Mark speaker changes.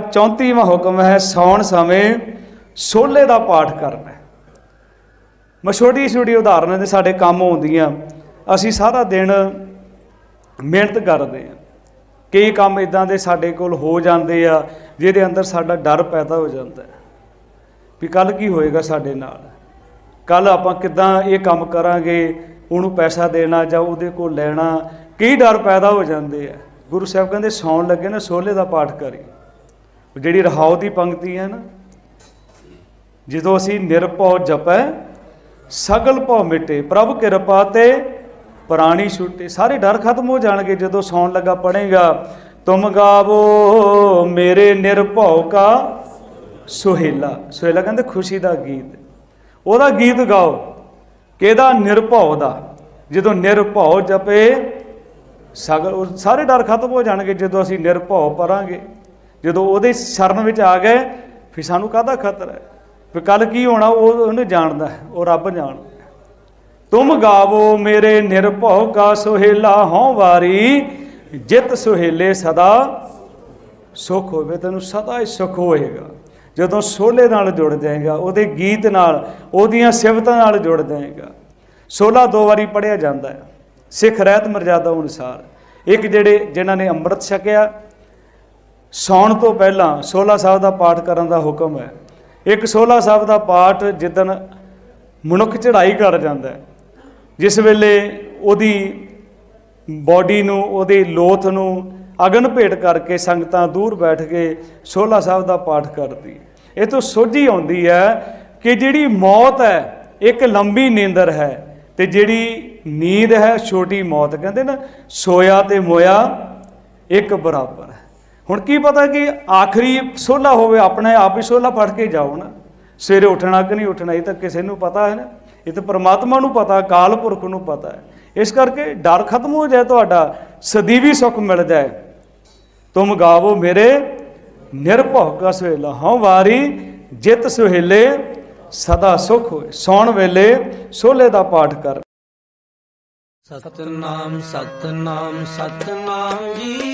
Speaker 1: 34ਵਾਂ ਹੁਕਮ ਹੈ, ਸੌਣ ਸਮੇਂ ਸੋਲੇ ਦਾ ਪਾਠ ਕਰਨਾ ਮੈਂ ਛੋਟੀ ਛੋਟੀ ਉਦਾਹਰਨਾਂ ਦੇ ਸਾਡੇ ਕੰਮ ਆਉਂਦੀਆਂ। ਅਸੀਂ ਸਾਰਾ ਦਿਨ ਮਿਹਨਤ ਕਰਦੇ ਆ ਕਈ ਕੰਮ ਇਦਾਂ ਦੇ ਸਾਡੇ ਕੋਲ ਹੋ ਜਾਂਦੇ ਆ, ਜਿਹਦੇ ਅੰਦਰ ਸਾਡਾ ਡਰ ਪੈਦਾ ਹੋ ਜਾਂਦਾ ਵੀ ਕੱਲ ਕੀ ਹੋਏਗਾ ਸਾਡੇ ਨਾਲ? ਕੱਲ ਆਪਾਂ ਕਿੱਦਾਂ ਇਹ ਕੰਮ ਕਰਾਂਗੇ? ਉਹਨੂੰ ਪੈਸਾ ਦੇਣਾ ਜਾਂ ਉਹਦੇ ਕੋਲ ਲੈਣਾ? ਕਈ ਡਰ ਪੈਦਾ ਹੋ ਜਾਂਦੇ ਆ। ਗੁਰੂ ਸਾਹਿਬ ਕਹਿੰਦੇ, ਸੌਣ ਲੱਗੇ ਨਾ ਸੋਲੇ ਦਾ ਪਾਠ ਕਰੀ ਜਿਹੜੀ ਰਹਾਉ ਦੀ ਪੰਕਤੀ ਹੈ ਨਾ, ਜਦੋਂ ਅਸੀਂ ਨਿਰਭਉ ਜਪੈ, ਸਗਲ ਭਉ ਮਿਟੇ, ਪ੍ਰਭ ਕਿਰਪਾ ਤੇ ਪ੍ਰਾਣੀ ਛੁੱਟੇ, ਸਾਰੇ ਡਰ ਖਤਮ ਹੋ ਜਾਣਗੇ ਜਦੋਂ ਸੌਣ ਲੱਗਾ ਪੜੇਗਾ, ਤੁਮ ਗਾਵੋ ਮੇਰੇ ਨਿਰਭਉ ਕਾ ਸੁਹੇਲਾ। ਸੁਹੇਲਾ ਕਹਿੰਦੇ ਖੁਸ਼ੀ ਦਾ ਗੀਤ। ਉਹਦਾ ਗੀਤ ਗਾਓ, ਕਿਹਦਾ? ਨਿਰਭਉ ਦਾ। ਜਦੋਂ ਨਿਰਭਉ ਜਪੇ, ਸਗਲ ਸਾਰੇ ਡਰ ਖਤਮ ਹੋ ਜਾਣਗੇ ਜਦੋਂ ਅਸੀਂ ਨਿਰਭਉ ਪਰਾਂਗੇ। ਜਦੋਂ ਉਹਦੇ ਸ਼ਰਨ ਵਿੱਚ ਆ ਗਏ, ਫਿਰ ਸਾਨੂੰ ਕਾਹਦਾ ਖਤਰਾ ਹੈ? ਵੀ ਕੱਲ ਕੀ ਹੋਣਾ, ਉਹ ਉਹਨੂੰ ਜਾਣਦਾ ਹੈ, ਉਹ ਰੱਬ ਜਾਣਦਾ ਤੁਮ ਗਾਵੋ ਮੇਰੇ ਨਿਰਭਉ ਕਾ ਸੁਹੇਲਾ, ਹਉ ਵਾਰੀ, ਜਿਤ ਸੁਹੇਲੇ ਸਦਾ ਸੁਖ ਹੋਵੇ, ਤੈਨੂੰ ਸਦਾ ਹੀ ਸੁਖ ਹੋਏਗਾ। ਜਦੋਂ ਸੋਲੇ ਨਾਲ ਜੁੜ ਜਾਏਗਾ, ਉਹਦੇ ਗੀਤ ਨਾਲ, ਉਹਦੀਆਂ ਸਿਫਤਾਂ ਨਾਲ ਜੁੜ ਜਾਏਗਾ। ਸੋਲਾ ਦੋ ਵਾਰੀ ਪੜਿਆ ਜਾਂਦਾ ਹੈ। ਸਿੱਖ ਰਹਿਤ ਮਰਜ਼ਾਦਾ ਅਨੁਸਾਰ। ਇੱਕ ਜਿਹੜੇ, ਜਿਨ੍ਹਾਂ ਨੇ ਅੰਮ੍ਰਿਤ ਛਕਿਆ ਸੌਣ ਤੋਂ ਪਹਿਲਾਂ ਸੋਲਾ ਸਾਹਿਬ ਦਾ ਪਾਠ ਕਰਨ ਦਾ ਹੁਕਮ ਹੈ। ਇੱਕ ਸੋਲਾ ਸਾਹਿਬ ਦਾ ਪਾਠ ਜਿੱਦਣ ਮਨੁੱਖ ਚੜ੍ਹਾਈ ਕਰ ਜਾਂਦਾ ਹੈ, ਜਿਸ ਵੇਲੇ ਉਹਦੀ ਬਾਡੀ ਨੂੰ, ਉਹਦੀ ਲੋਥ ਨੂੰ ਅਗਨ ਭੇਟ ਕਰਕੇ ਸੰਗਤਾਂ ਦੂਰ ਬੈਠ ਕੇ ਸੋਲਾ ਸਾਹਿਬ ਦਾ ਪਾਠ ਕਰਦੀ ਇਹ ਤੋਂ ਸੋਝੀ ਆਉਂਦੀ ਹੈ ਕਿ ਜਿਹੜੀ ਮੌਤ ਹੈ, ਇੱਕ ਲੰਬੀ ਨੀਂਦਰ ਹੈ ਤੇ ਜਿਹੜੀ ਨੀਂਦ ਹੈ, ਛੋਟੀ ਮੌਤ, ਕਹਿੰਦੇ ਨਾ, ਸੋਇਆ ਤੇ ਮੋਇਆ ਇੱਕ ਬਰਾਬਰ ਹੈ। ਹੁਣ ਕੀ ਪਤਾ ਕਿ ਆਖਰੀ ਸੋਲਾ ਹੋਵੇ, ਆਪਣੇ ਆਪ ਹੀ ਸੋਲਾ ਫੜ ਕੇ ਜਾਓ ਨਾ। ਸਵੇਰੇ ਉੱਠਣਾ ਕਿ ਨਹੀਂ ਉੱਠਣਾ, ਇਹ ਤਾਂ ਕਿਸੇ ਨੂੰ ਪਤਾ ਹੈ ਨਾ। ਇਹ ਤਾਂ ਪਰਮਾਤਮਾ ਨੂੰ ਪਤਾ ਕਾਲ ਪੁਰਖ ਨੂੰ ਪਤਾ ਹੈ। ਇਸ ਕਰਕੇ ਡਰ ਖਤਮ ਹੋ ਜਾਏ ਤੁਹਾਡਾ, ਸਦੀਵੀ ਸੁਖ ਮਿਲ ਜਾਏ। ਤੁਮ ਗਾਵੋ ਮੇਰੇ ਨਿਰਭਉ ਕਾ ਸੁਹੇਲਾ ਹਉ ਵਾਰੀ ਜਿਤ ਸੁਹੇਲੇ, ਸਦਾ ਸੁਖ ਹੋਏ। ਸੌਣ ਵੇਲੇ ਸੋਲੇ ਦਾ ਪਾਠ ਕਰ।
Speaker 2: ਸਤਨਾਮ ਸਤਨਾਮ ਸਤਨਾਮ ਜੀ।